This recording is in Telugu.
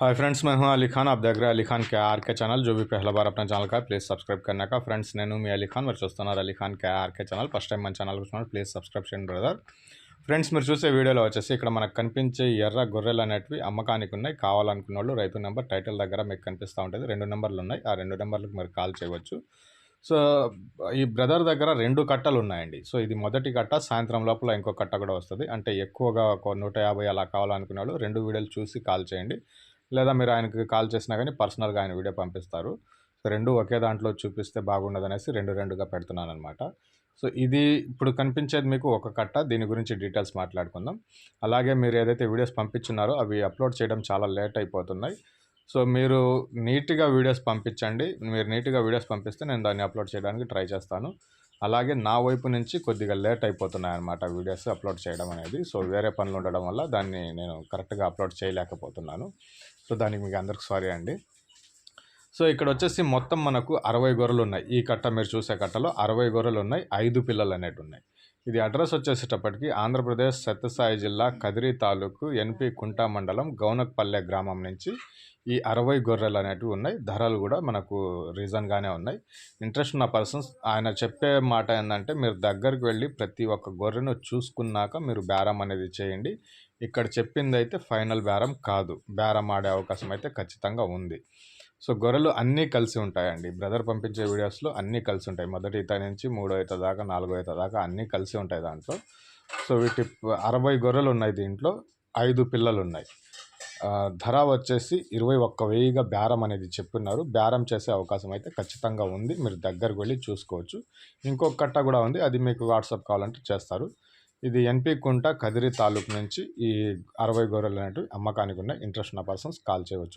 हाय फ्रेंड्स मैं हूं अली खान आप देख रहे हैं अली खान के आर के चैनल जो भी पहला बार अपना ఛానల్ का ప్లీజ్ సబ్స్క్రైబ్ करने का ఫ్రెండ్స్ నేను మీ అలీ ఖాన్ మీరు చూస్తున్నారు Ali Khan K RK channel first time మన ఛానల్ చూస్తున్నారు ప్లీజ్ సబ్స్క్రైబ్ చేయండి బ్రదర్ ఫ్రెండ్స్ మీరు చూసే వీడియోలో వచ్చేసి ఇక్కడ మనకు కనిపించే ఎర్ర గొర్రెలు అనేటివి అమ్మకానికి ఉన్నాయి కావాలనుకున్న వాళ్ళు రైతు నెంబర్ టైటిల్ దగ్గర మీకు కనిపిస్తూ ఉంటుంది రెండు నెంబర్లు ఉన్నాయి ఆ రెండు నెంబర్లకు మీరు కాల్ చేయవచ్చు సో ఈ బ్రదర్ దగ్గర రెండు కట్టలు ఉన్నాయండి సో ఇది మొదటి కట్ట సాయంత్రం లోపల ఇంకో కట్ట కూడా వస్తుంది అంటే ఎక్కువగా ఒక నూట యాభై అలా కావాలనుకునే వాళ్ళు రెండు వీడియోలు చూసి కాల్ చేయండి లేదా మీరు ఆయనకి కాల్ చేసినా కానీ పర్సనల్గా ఆయన వీడియో పంపిస్తారు. సో రెండు ఒకే దాంట్లో చూపిస్తే బాగుండదు అనేసి రెండు రెండుగా పెడుతున్నాను అనమాట సో ఇది ఇప్పుడు కనిపించేది మీకు ఒక కట్ట. దీని గురించి డీటెయిల్స్ మాట్లాడుకుందాం. అలాగే మీరు ఏదైతే వీడియోస్ పంపించున్నారో అవి అప్లోడ్ చేయడం చాలా లేట్ అయిపోతున్నాయి. సో మీరు నీట్గా వీడియోస్ పంపించండి. మీరు నీట్గా వీడియోస్ పంపిస్తే నేను దాన్ని అప్లోడ్ చేయడానికి ట్రై చేస్తాను. అలాగే నా వైపు నుంచి కొద్దిగా లేట్ అయిపోతున్నాయి అనమాట వీడియోస్ అప్లోడ్ చేయడం అనేది. సో వేరే పనులు ఉండడం వల్ల దాన్ని నేను కరెక్ట్గా అప్లోడ్ చేయలేకపోతున్నాను. సో దానికి మీకు అందరికి సారీ అండి. సో ఇక్కడ వచ్చేసి మొత్తం మనకు అరవై గొర్రెలు ఉన్నాయి ఈ కట్ట మీరు చూసే కట్టలో అరవై గొర్రెలు ఉన్నాయి ఐదు పిల్లలు అనేవి ఉన్నాయి. ఇది అడ్రస్ వచ్చేసేటప్పటికి ఆంధ్రప్రదేశ్ సత్యసాయి జిల్లా కదిరి తాలూకు ఎన్పి కుంటా మండలం గౌనక్పల్లె గ్రామం నుంచి ఈ అరవై గొర్రెలు అనేటివి ఉన్నాయి. ధరలు కూడా మనకు రీజన్గానే ఉన్నాయి. ఇంట్రెస్ట్ ఉన్న పర్సన్స్ ఆయన చెప్పే మాట ఏంటంటే మీరు దగ్గరికి వెళ్ళి ప్రతి ఒక్క గొర్రెను చూసుకున్నాక మీరు బేరం అనేది చేయండి. ఇక్కడ చెప్పింది అయితే ఫైనల్ బేరం కాదు. బేరం ఆడే అవకాశం అయితే ఖచ్చితంగా ఉంది. సో గొర్రెలు అన్నీ కలిసి ఉంటాయండి. బ్రదర్ పంపించే వీడియోస్లో అన్నీ కలిసి ఉంటాయి. మొదటి ఈత నుంచి మూడో ఈత దాకా నాలుగో ఈత దాకా అన్నీ కలిసి ఉంటాయి దాంట్లో. సో వీటి అరవై గొర్రెలు ఉన్నాయి దీంట్లో. ఐదు పిల్లలు ఉన్నాయి ధర వచ్చేసి ఇరవై ఒక్క వెయ్యిగా బేరం అనేది చెప్పున్నారు. బేరం చేసే అవకాశం అయితే ఖచ్చితంగా ఉంది. మీరు దగ్గరకు వెళ్ళి చూసుకోవచ్చు. ఇంకొక కట్ట కూడా ఉంది. అది మీకు వాట్సాప్ కావాలంటే చేస్తారు. ఇది ఎన్పి కుంట కదిరి తాలూకు నుంచి ఈ అరవై గొర్రెలు అనేవి అమ్మకానికి ఉన్న ఇంట్రెస్ట్ ఉన్న పర్సన్స్ కాల్ చేయవచ్చు.